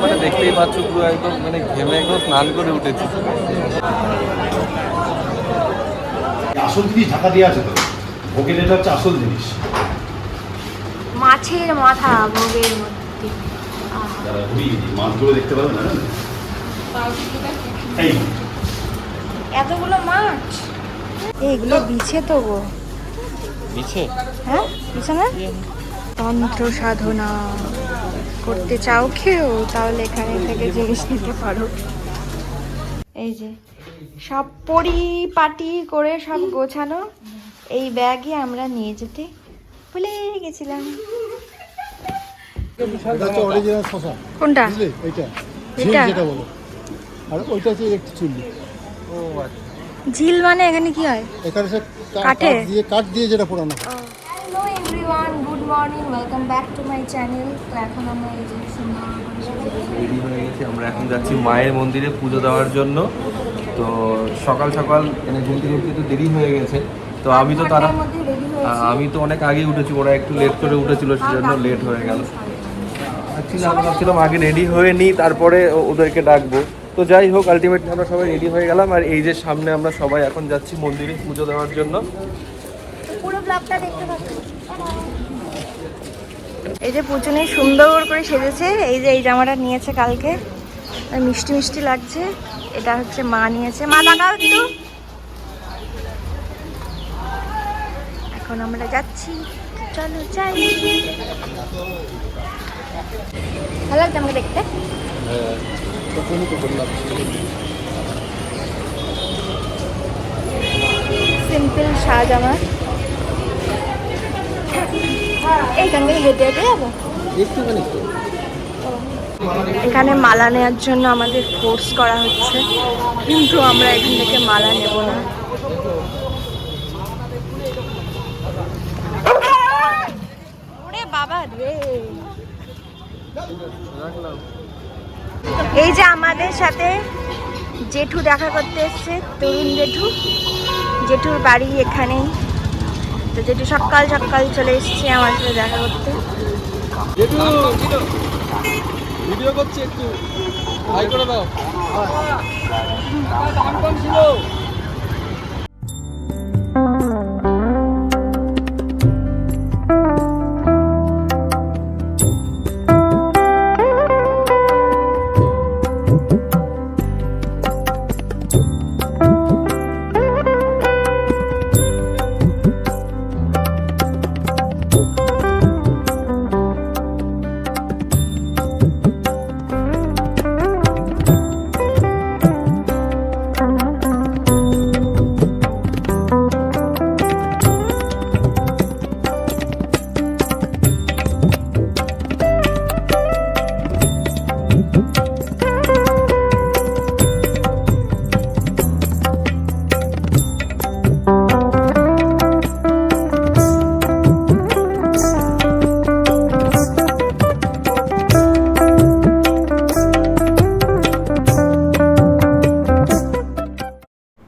মানে দেখতেই পাচ্ছ পুরো একদম মানে ঘেমে একদম স্নান করে উঠেছি। আসল জিনিস ঢাকা দিয়ে আছে তো? ভোগের এটা হচ্ছে আসল জিনিস। মাছের মাথা ভোগের মধ্যে। যারা ঘুরি মাছগুলো দেখতে পাবেন না এই। এতগুলো মাছ? এইগুলো বিছে তো গো। নিচে হ্যাঁ বিছে তন্ত্র সাধনা করতে চাও কেউ? তাহলে এখানে থেকে জিনিস নিতে পারো। এই যে সব পরিপাটি করে সব গোছানো। এই ব্যাগে আমরা নিয়ে যেতে ভুলে গেছিলাম। কোনটা? ঝিল এটা? বলো। আর ওইটা হচ্ছে একটু চুল্লি। ঝিল মানে এখানে কি হয়? এখানে কাঠে? কাঠ দিয়ে কাঠ দিয়ে যেটা পোড়ানো হয়। Hello everyone good morning welcome back to my channel তো এখন আমরা এই যে সুন্দর রেডি হয়ে গেছি। আমরা এখন যাচ্ছি মায়ের মন্দিরে পুজো দেওয়ার জন্য। তো সকাল সকাল মানে ঘুম থেকে উঠতে তো দেরি হয়ে গেছে। তো আমি তো তারা আমি তো অনেক আগে উঠেছি। ওরা একটু লেট করে উঠেছিল সেজন্য লেট হয়ে গেল। অ্যাকচুয়ালি আমি ভাবছিলাম আগে রেডি হয়ে নিই তারপরে ওদেরকে ডাকবো। তো যাই হোক আলটিমেটলি আমরা সবাই রেডি হয়ে গেলাম। আর এই যে সামনে আমরা সবাই এখন যাচ্ছি মন্দিরে পুজো দেওয়ার জন্য। পুরো ব্লগটা দেখতে পাচ্ছি? এই যে পুচুনি সুন্দর করে সেজেছে। এই যে এই জামাটা নিয়েছে কালকে। মিষ্টি মিষ্টি লাগছে। এটা হচ্ছে মা নিয়েছে। মা তাকাও একটু। এখন আমরা যাচ্ছি। চলো, যাই। ভালো লাগছে আমাকে দেখতে? সিম্পল সাজ আমার। এখানে মালা নেওয়ার জন্য আমাদের ফোর্স করা হচ্ছে। কিন্তু আমরা এখান থেকে মালা নেব না। বাবা রে। এই যে আমাদের সাথে জেঠু দেখা করতে এসছে, তরুণ জেঠু। জেঠুর বাড়ি এখানেই। তো যেটু সকাল সকাল চলে এসছি আমার সাথে দেখা করতে। ভিডিও করছি একটু। করে দাও।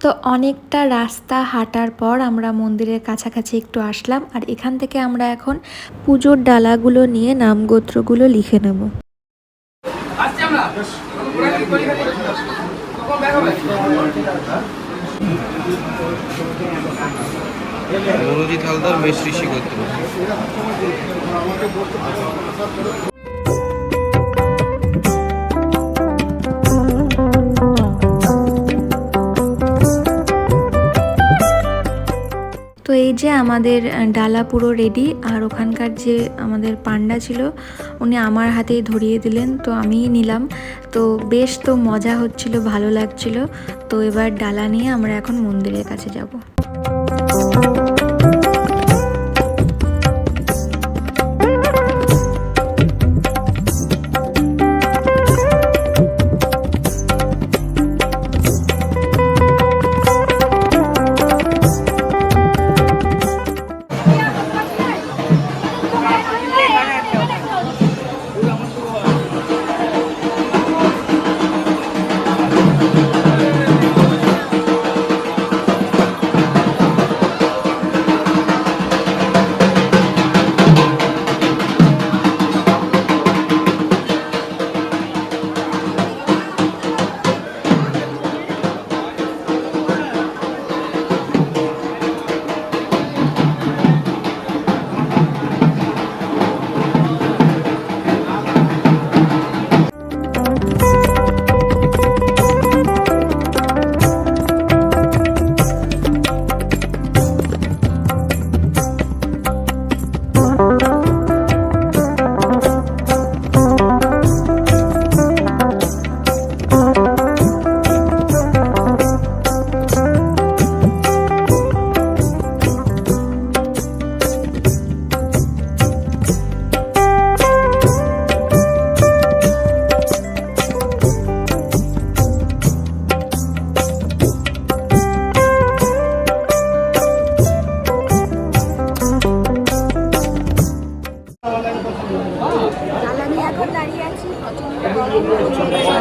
তো অনেকটা রাস্তা হাঁটার পর আমরা মন্দিরের কাছাকাছি একটু আসলাম আর এখান থেকে আমরা এখন পুজোর ডালাগুলো নিয়ে নামগোত্রগুলো লিখে নেব। মনোজিৎ হালদার মেশ ঋষি গোত্র তো এই যে আমাদের ডালা পুরো রেডি আর ওখানকার যে আমাদের পান্ডা ছিল, উনি আমার হাতেই ধরিয়ে দিলেন, তো আমিই নিলাম। তো বেশ তো মজা হচ্ছিল, ভালো লাগছিল। তো এবার ডালা নিয়ে আমরা এখন মন্দিরের কাছে যাব।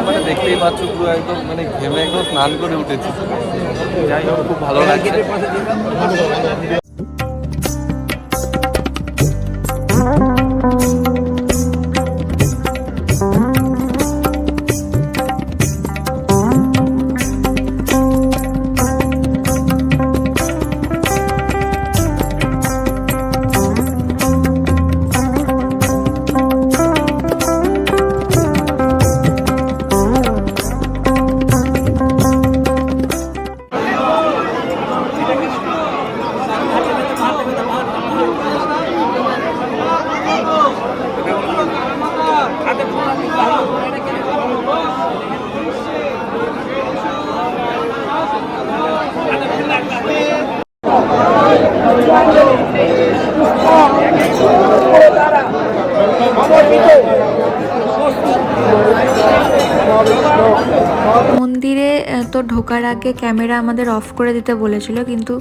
মানে দেখতেই পাচ্ছ পুরো একদম মানে ঘেমে একদম স্নান করে উঠেছি। যাই হোক খুব ভালো লাগছে। ক্যামেরা আমাদের অফ করে দিতে বলেছিল, কিন্তু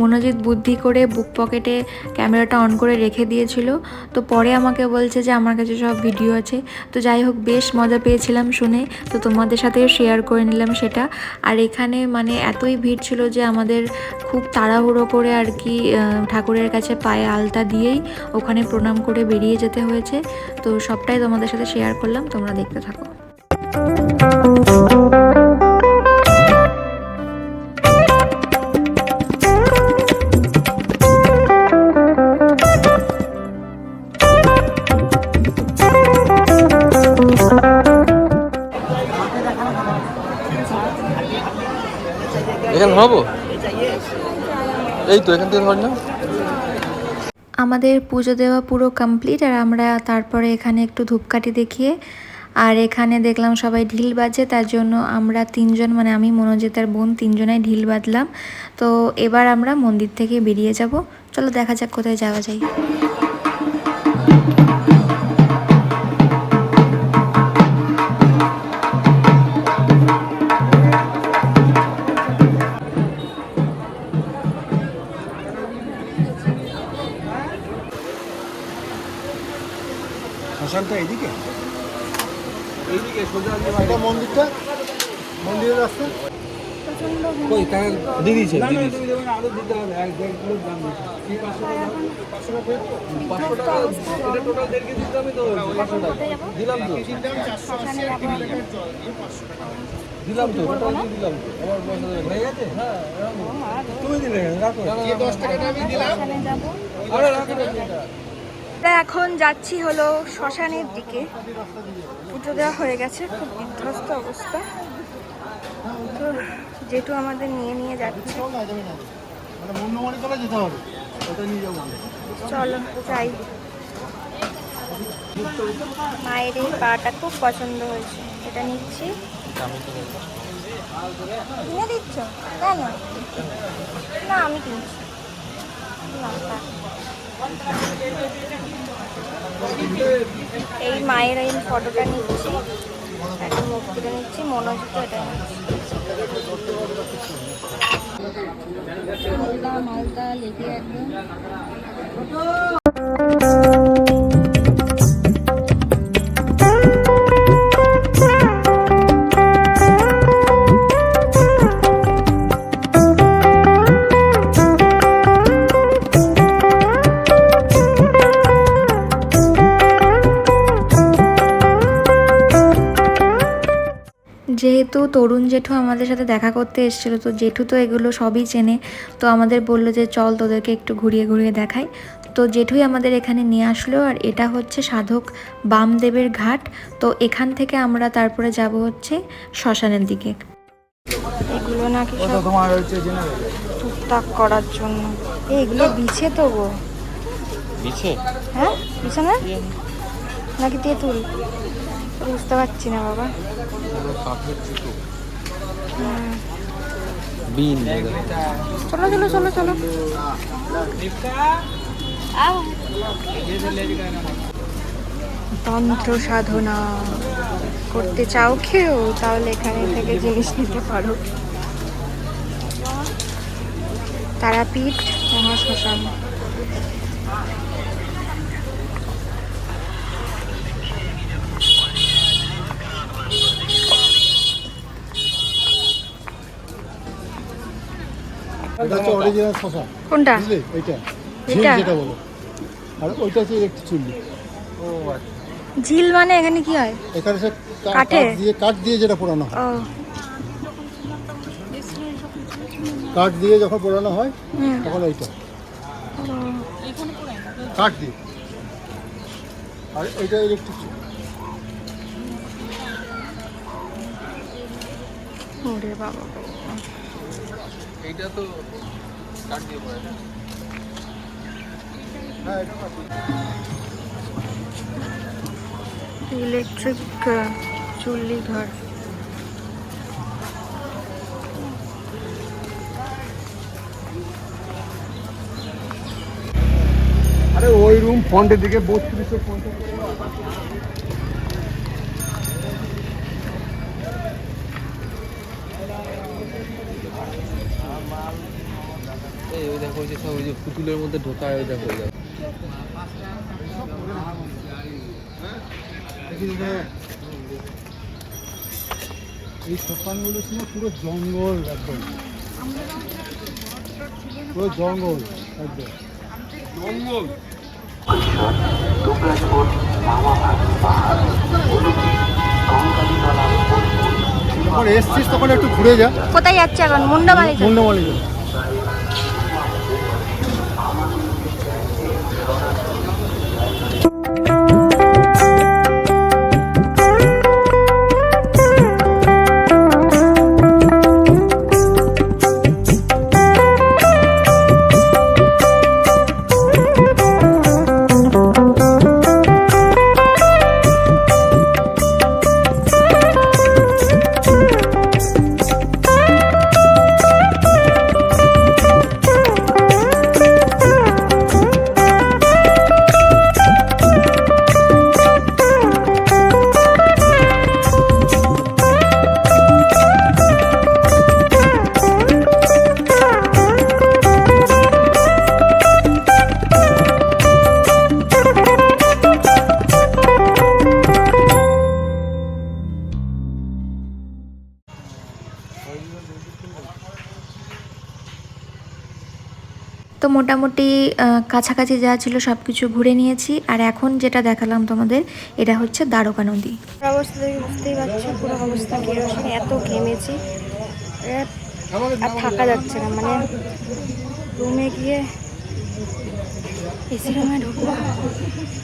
মনোজিৎ বুদ্ধি করে বুক পকেটে ক্যামেরাটা অন করে রেখে দিয়েছিল। তো পরে আমাকে বলছে যে, আমার কাছে সব ভিডিও আছে। তো যাই হোক, বেশ মজা পেয়েছিলাম শুনে। তো তোমাদের সাথেও শেয়ার করে নিলাম সেটা। আর এখানে মানে এতই ভিড় ছিল যে, আমাদের খুব তাড়াহুড়ো করে আর কি ঠাকুরের কাছে পায়ে আলতা দিয়েই ওখানে প্রণাম করে বেরিয়ে যেতে হয়েছে। তো সবটাই তোমাদের সাথে শেয়ার করলাম, তোমরা দেখতে থাকো। এখানে এই তো, এখান থেকে আমাদের পুজো দেওয়া পুরো কমপ্লিট আর আমরা তারপরে এখানে একটু ধূপকাঠি দেখিয়ে আর এখানে দেখলাম সবাই ঢিল বাজে, তার জন্য আমরা তিনজন মানে আমি, মনোজিৎ আর বোন তিনজনাই ঢিল বাঁধলাম। তো এবার আমরা মন্দির থেকে বেরিয়ে যাব। চলো দেখা যাক কোথায় যাওয়া যায়। শ্মশানটা এদিকে এইদিকে সোজা এটা মন্দিরটা মন্দিরের রাস্তা? কই কার? দিদিছে দিদিছে পাঁচশো টাকা। এটা টোটাল দেড় কেজি দামই তো পাঁচশো টাকা। দিলাম তো। দিলাম তো টোটাল দিলাম তো। আমার পয়সা হয়ে গেছে? হ্যাঁ তুমি দিলে রাখো। দশ টাকাটা আমি দিলাম। আরে রাখো। আমরা এখন যাচ্ছি হলো শ্মশানের দিকে। পুজো দেওয়া হয়ে গেছে, খুব বিধ্বস্ত অবস্থা। তো যেটু আমাদের নিয়ে নিয়ে যাচ্ছে। চল, যাই। মায়ের এই পাটা খুব পছন্দ হয়েছে। এটা নিচ্ছি। কিনে দিচ্ছ? কেন? না, আমি কিনছি। না। এই মায়ের এই ফটোটা নিচ্ছি। একটা মুক্তিটা নিচ্ছি মনোজিত এটা নিচ্ছি। মালদা মালদা লেগে একদম। যেহেতু তরুণ জেঠু আমাদের সাথে দেখা করতে এসেছিল তো জেঠু তো এগুলো সবই চেনে। তো আমাদের বলল যে চল তোদেরকে একটু ঘুরিয়ে ঘুরিয়ে দেখাই। তো জেঠুই আমাদের এখানে নিয়ে আসলো আর এটা হচ্ছে সাধক বামদেবের ঘাট। তো এখান থেকে আমরা তারপরে যাব হচ্ছে শ্মশানের দিকে। এগুলো নাকি সব টুকটাক করার জন্য। এ, এগুলো বিছে তো গো। বিছে? হ্যাঁ? বিছে না? নাকি তেঁতুল? বুঝতে পারছি না বাবা। বিন চলো চলো চলো চলো। তন্ত্র সাধনা করতে চাও কেউ তাহলে এখানে থেকে জিনিস নিতে পারো। তারাপীঠ মহাশ্মশান। এটা হচ্ছে অরিজিনাল শশা। কোনটা? বুঝলে? এইটা। ঝিল যেটা বলো। আর ওইটা হচ্ছে ইলেকট্রিক চুল্লি। ও আচ্ছা। ঝিল মানে এখানে কি হয়? এখানে সে কাঠ দিয়ে কাঠ দিয়ে যেটা পোড়ানো হয়। কাঠ দিয়ে যখন পোড়ানো হয় হুম। তখন এইটা। কাঠ দিয়ে। আর এইটা ইলেকট্রিক চুল্লি ওরে বাবা। এইটা তো কাট দিয়ে পড়ে না? হ্যাঁ। ইলেকট্রিক চুল্লি ঘর। আরে ওই রুম ফ্রন্টের দিকে বত্রিশশো পঞ্চাশ। ওই দেখো ওই যে সব ওই যে পুতুলের মধ্যে ওই দেখো ওই দেখো এই শ্মশানগুলো ছিল পুরো জঙ্গল একদম। পুরো জঙ্গল একদম। যখন এসছিস তখন একটু ঘুরে যা। কোথায় যাচ্ছে এখন? মুন্ডামালি মুন্ডমালি কাছাকাছি যা ছিল সব কিছু ঘুরে নিয়েছি। আর এখন যেটা দেখালাম তোমাদের, এটা হচ্ছে দ্বারকা নদী। অবস্থা বুঝতেই পারছ, পুরো অবস্থা এত ঘেমেছি। আর থাকা যাচ্ছে না মানে রুমে গিয়ে এসি রুমে ঢুকবো,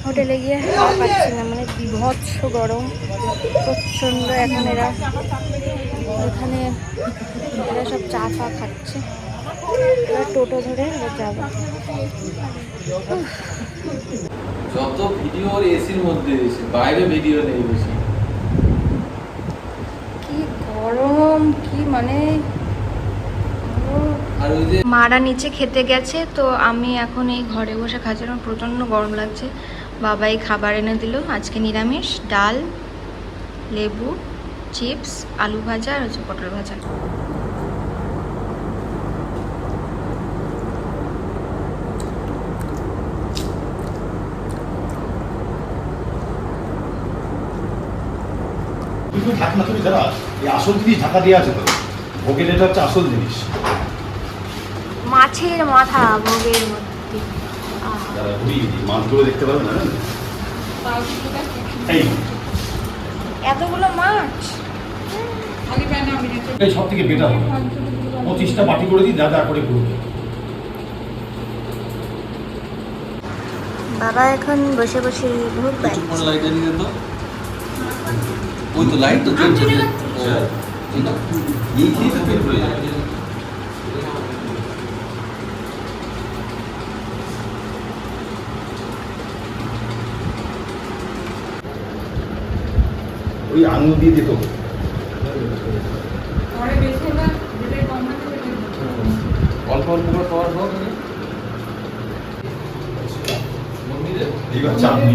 হোটেলে গিয়ে পাচ্ছি না মানে বিভৎস গরম, প্রচণ্ড এখন এরা, এখানে এরা সব চা ফা খাচ্ছে। টোটো ধরে যাব। যত ভিডিও এসির মধ্যে এসে বাইরে ভিডিও নেই বেশি। কি গরম কি মানে? মারা নিচে খেতে গেছে তো আমি এখন এই ঘরে বসে খাচ্ছি আমার প্রচণ্ড গরম লাগছে। বাবাই খাবার এনে দিল আজকে নিরামিষ ডাল লেবু চিপস আলু ভাজা আর হচ্ছে পটল ভাজা। কিন্তু থাক না তুমি দাদা এই আসল জিনিস ঢাকা দিয়ে আছে তো। ভোগের এটা হচ্ছে আসল জিনিস। মাছের মাথা ভোগের মধ্যে। আহা। যারা ঘুরি মাছগুলো দেখতে পাবেন না? এই। এতগুলো মাছ? এই সব থেকে বেটার হবে। পঁচিশটা বাটি করে দিই দাদা করে বাবা এখন বসে বসে ভোগ তো লাইট তো জ্বলছে ও ঠিক আছে এই খেয়ে তো পেট ভরে যাবে ওই আঙুল দিয়ে দিত। অল্প অল্প করে খাওয়ার পর মন্দিরে এইবার চাটনি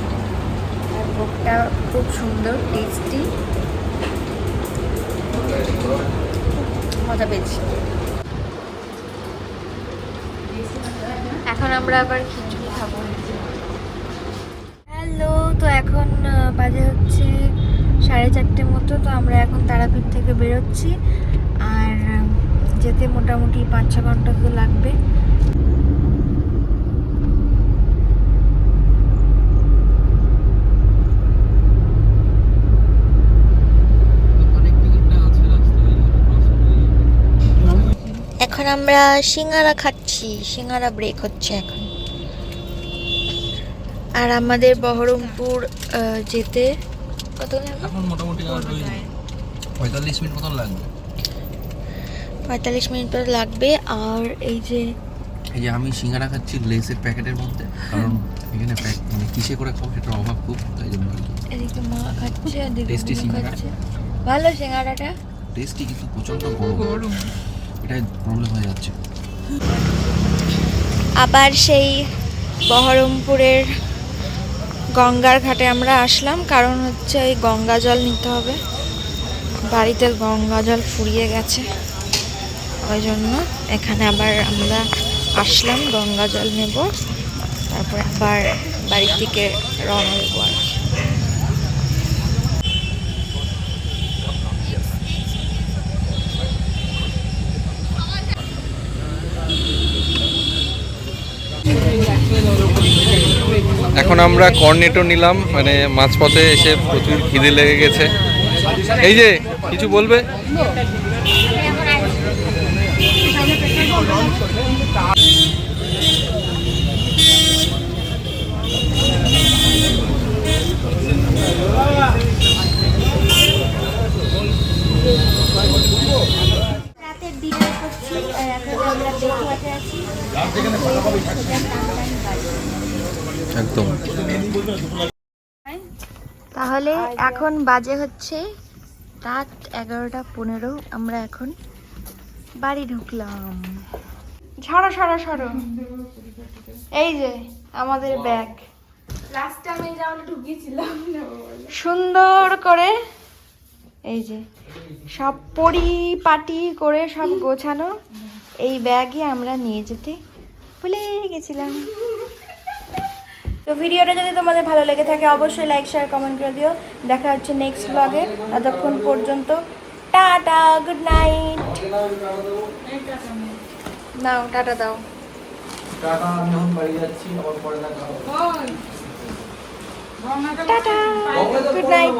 ভোগটা খুব সুন্দর টেস্টি মজা পেয়েছি। এখন আমরা আবার খিচুড়ি খাব। হ্যালো, তো এখন বাজে হচ্ছে সাড়ে চারটে মতো, তো আমরা এখন তারাপীঠ থেকে বেরোচ্ছি। আর যেতে মোটামুটি পাঁচ ছ ঘণ্টা তো লাগবে। এখন আমরা সিঙ্গারা খাচ্ছি সিঙ্গারা ব্রেক হচ্ছে এখন। আর আমাদের বহরমপুর যেতে কত এখন মোটামুটি পঁয়তাল্লিশ মিনিট মতন লাগবে। পঁয়তাল্লিশ মিনিট পর লাগবে। আর এই যে এই যে আমি সিঙ্গারা খাচ্ছি লেসের প্যাকেটের মধ্যে কারণ এখানে প্যাক মানে কিসে করে খাব সেটার অভাব খুব তাই জন্য এদিকে মা খাচ্ছে Tasty সিঙ্গারা। ভালো সিঙ্গারাটা। টেস্টি কিন্তু প্রচণ্ড গরম। এটাই প্রবলেম হয়ে যাচ্ছে। আবার সেই বহরমপুরের গঙ্গার ঘাটে আমরা আসলাম, কারণ হচ্ছে ওই গঙ্গা জল নিতে হবে। বাড়িতে গঙ্গা জল ফুরিয়ে গেছে। ওই জন্য এখানে আবার আমরা আসলাম, গঙ্গা জল নেব। তারপরে আবার বাড়ির দিকে রওনা দেবো আর কি। এখন আমরা কর্নেটো নিলাম মানে মাঝপথে এসে প্রচুর খিদে লেগে গেছে। এই যে, কিছু বলবে? করছি এখন আমরা বেকুয়াতে আছি। একদম। তাহলে এখন বাজে হচ্ছে রাত এগারোটা পনেরো আমরা এখন বাড়ি ঢুকলাম। সরো সরো সরো। এই যে আমাদের ব্যাগ। লাস্ট টাইমে যেমন ঢুকিয়েছিলাম সুন্দর করে এই যে সব পরিপাটি করে সব গোছানো। এই ব্যাগে আমরা নিয়ে যেতে ভুলে গেছিলাম। তো ভিডিওটা যদি তোমাদের ভালো লেগে থাকে অবশ্যই লাইক শেয়ার কমেন্ট করে দিও দেখা হচ্ছে নেক্সট ব্লগে ততক্ষণ পর্যন্ত টাটা গুড নাইট নাও টাটা দাও টাটা আমি এখন বাড়ি যাচ্ছি আবার পরে দেখা হবে টাটা গুড নাইট